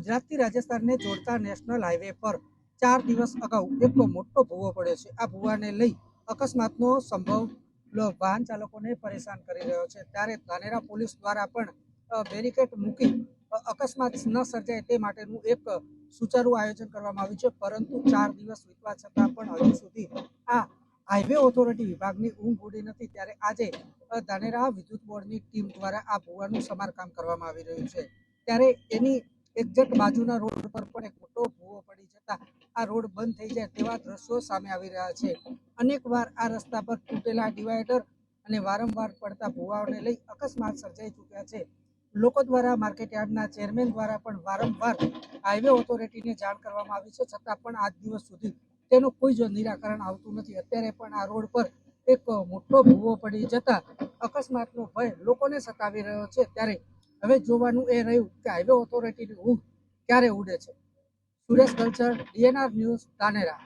ગુજરાતથી રાજસ્થાનને જોડતા national highway પર ચાર દિવસ અગાઉ એક મોટો ભૂવો પડ્યો છે. આ ભૂવાને લઈ અકસ્માતનો સંભવ વાહન ચાલકોને પરેશાન કરી રહ્યો છે. ત્યારે ધાનેરા પોલીસ દ્વારા પણ બેરિકેડ મૂકી અકસ્માત ન સર્જાય તે માટેનું એક સુચારુ આયોજન કરવામાં આવ્યું છે. પરંતુ ચાર દિવસ વીતવા છતાં પણ હજુ સુધી આ હાઈવે ઓથોરિટી વિભાગની ઊંઘ ઉડી નથી. ત્યારે આજે ધાનેરા વિદ્યુત બોર્ડની ટીમ દ્વારા આ ભૂવાનું સમારકામ કરવામાં આવી રહ્યું છે. ત્યારે એની એક્ઝેક્ટ બાજુના રોડ પર પણ એક મોટો ભૂવો પડી જતા આ રોડ બંધ થઈ જાય તેવા દ્રશ્યો સામે આવી રહ્યા છે. અનેકવાર આ રસ્તા પર તૂટેલા ડિવાઈડર અને વારંવાર પડતા ભૂવાઓને લઈ અકસ્માત સર્જાઈ ચૂક્યા છે. લોકો દ્વારા માર્કેટયાર્ડના ચેરમેન દ્વારા પણ વારંવાર હાઈવે ઓથોરિટીને જાણ કરવામાં આવી છે. છતાં પણ આજ દિવસ સુધી તેનું કોઈ જ નિરાકરણ આવતું નથી. અત્યારે પણ આ રોડ પર એક મોટો ભૂવો પડી જતા અકસ્માતનો ભય લોકોને સતાવી રહ્યો છે. ત્યારે હવે જોવાનું એ રહ્યું કે હાઈવે ઓથોરિટીની ઊંઘ ક્યારે ઉડે છે? Suresh culture DNR news Dhanera.